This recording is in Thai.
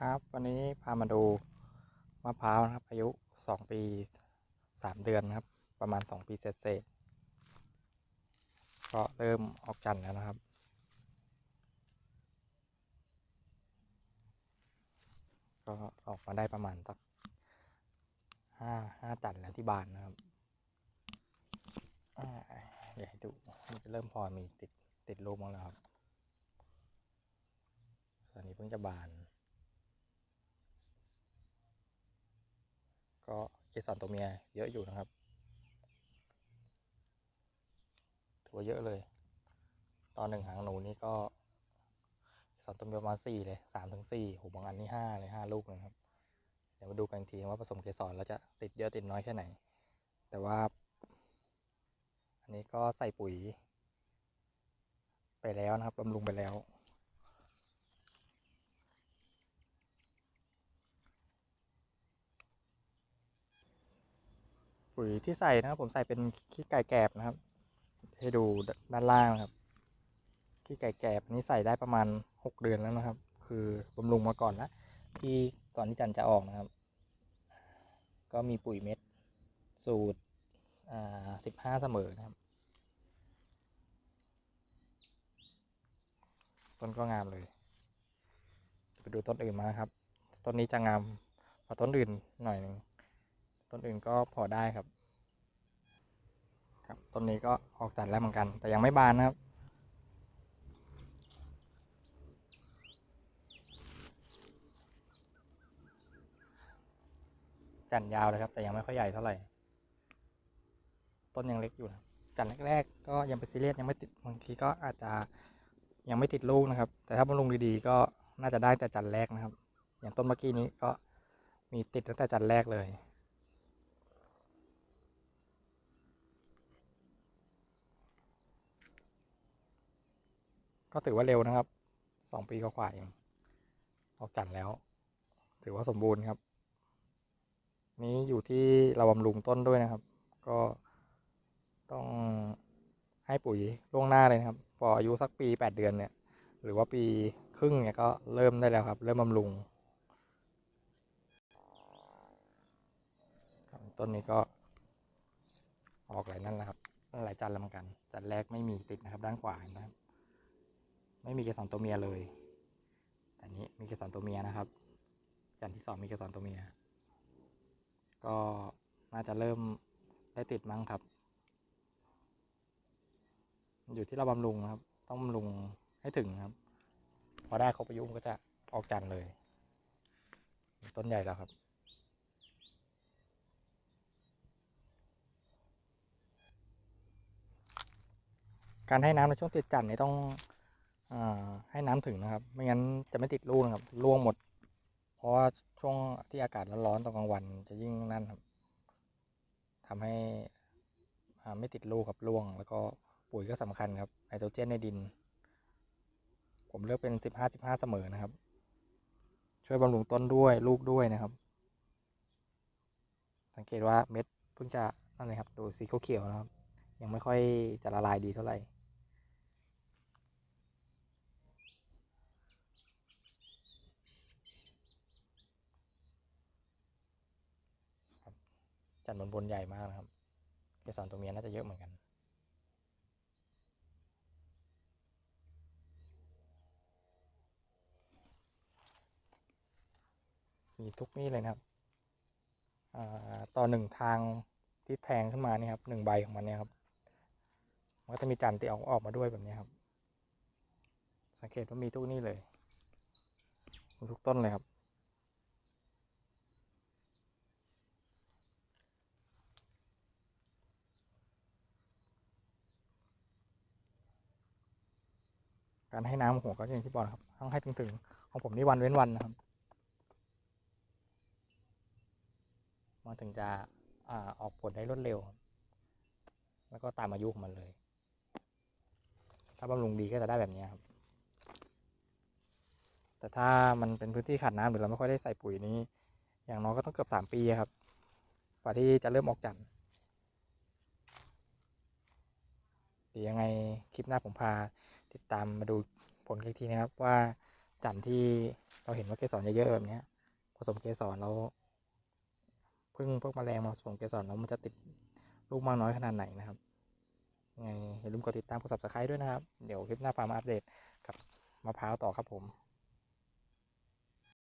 ครับวันนี้พามาดูมะพร้าวนะครับ อายุสองปีสามเดือนนะครับ ประมาณสองปีเศษๆก็เริ่มออกจันทร์แล้วนะครับ ก็ออกมาได้ประมาณสักห้าห้าจันทร์แล้วที่บานนะครับอ่าเดี๋ยวให้ดูมันจะเริ่มพอมีติดติดลูกมั้งแล้วครับ ตอนนี้เพิ่งจะบาน ก็เกสรตัวเมียเยอะอยู่นะครับถือว่าเยอะเลย ตอนหนึ่งหางหนูนี่ก็เกสรตัวเมียประมาณสี่เลยสามถึงสี่โหบางอันนี่ห้าเลยห้าลูกเลยครับ เดี๋ยวมาดูกันทีว่าผสมเกสรแล้วจะติดเยอะติดน้อยแค่ไหน แต่ว่า อันนี้ก็ใส่ปุ๋ย ไปแล้วนะครับบำรุงไปแล้ว ปุ๋ยที่ใส่นะครับ ผมใส่เป็นขี้ไก่แกบนะครับ ให้ดูด้านล่างนะครับขี้ไก่แกบนี้ใส่ได้ประมาณหกเดือนแล้วนะครับ คือบำรุงมาก่อนละที่ก่อนที่จันจะออกนะครับ ก็มีปุ๋ยเม็ด สูตรอ่าสิบห้าเสมอนะครับต้นก็งามเลยจะไปดูต้นอื่นมานะครับ ต้นนี้จะงามกว่าต้นอื่นหน่อยหนึ่ง ต้นอื่นก็พอได้ครับ ครับต้นนี้ก็ออกจัดแล้วเหมือนกัน แต่ยังไม่บานนะครับ จันทร์ยาวเลยครับ แต่ยังไม่ค่อยใหญ่เท่าไหร่ ต้นยังเล็กอยู่นะจันทร์แรกๆก็ยังเป็นซีเรียสยังไม่ติดบางทีก็อาจจะยังไม่ติดลูกนะครับ แต่ถ้าบำรุงดีๆก็น่าจะได้แต่จันทร์แรกนะครับ อย่างต้นเมื่อกี้นี้ก็มีติดตั้งแต่จันทร์แรกเลย ก็ถือว่าเร็วนะครับ สองปีก็กว่าเองออกจันแล้ว ถือว่าสมบูรณ์ครับ นี้อยู่ที่เราบำรุงต้นด้วยนะครับ ก็ต้องให้ปุ๋ยล่วงหน้าเลยนะครับ พออายุสักปีแปดเดือนเนี่ย หรือว่าปีครึ่งเนี่ยก็เริ่มได้แล้วครับ เริ่มบำรุงต้นนี้ก็ออกหลายนั่นแล้วครับหลายจันทร์แล้วเหมือนกันจันทร์แรกไม่มีติดนะครับ ด้านขวาเนะครับ ไม่มีเกสรตัวเมียเลยแต่นี้มีเกสรตัวเมียนะครับ จันที่สองมีเกสรตัวเมีย ก็น่าจะเริ่มได้ติดมั้งครับ อยู่ที่เราบำรุงครับ ต้องบำรุงให้ถึงครับ พอได้ครบอายุมันก็จะออกจันทร์เลย ต้นใหญ่แล้วครับการให้น้ำในช่วงติดจันทร์นี่ต้อง ให้น้ำถึงนะครับ ไม่งั้นจะไม่ติดลูกนะครับร่วงหมด เพราะว่าช่วงที่อากาศร้อนๆตอนกลางวันจะยิ่งนั่นครับทำให้ไม่ติดลูกครับร่วง แล้วก็ปุ๋ยก็สำคัญครับไนโตรเจนในดิน ผมเลือกเป็นสิบห้าสิบห้าเสมอนะครับ ช่วยบำรุงต้นด้วยลูกด้วยนะครับ สังเกตว่าเม็ดเพิ่งจะนั่นเลยครับ ดูสีเขียวๆนะครับ ยังไม่ค่อยจะละลายดีเท่าไหร่ จันทร์บนบนใหญ่มากนะครับ เกสรตัวเมียน่าจะเยอะเหมือนกัน มีทุกนี่เลยนะครับ ต่อหนึ่งทางที่แทงขึ้นมานี่ครับหนึ่งใบของมันเนี่ยครับ มันก็จะมีจันทร์ที่ออกออกมาด้วยแบบนี้ครับ สังเกตว่ามีทุกนี่เลย ทุกต้นเลยครับ การให้น้ำหัวก็อย่างที่บอกนะครับต้องให้ถึงๆของผมนี่วันเว้นวันนะครับมันถึงจะอ่าออกผลได้รวดเร็ว แล้วก็ตามอายุของมันเลย ถ้าบำรุงดีก็จะได้แบบนี้ครับ แต่ถ้ามันเป็นพื้นที่ขาดน้ำหรือเราไม่ค่อยได้ใส่ปุ๋ยนี้ อย่างน้อยก็ต้องเกือบสามปีครับ กว่าที่จะเริ่มออกจันทร์เดี๋ยวยังไงคลิปหน้าผมพา ติดตามมาดูผลอีกทีนะครับ ว่าจันที่เราเห็นว่าเกสรเยอะๆแบบนี้ผสมเกสรแล้วพึ่งพวกแมลงมาผสมเกสรแล้วมันจะติดลูกมากน้อยขนาดไหนนะครับยังไงอย่าลืมกดติดตามกด subscribe ด้วยนะครับ เดี๋ยวคลิปหน้าพามาอัปเดตกับมะพร้าวต่อครับผม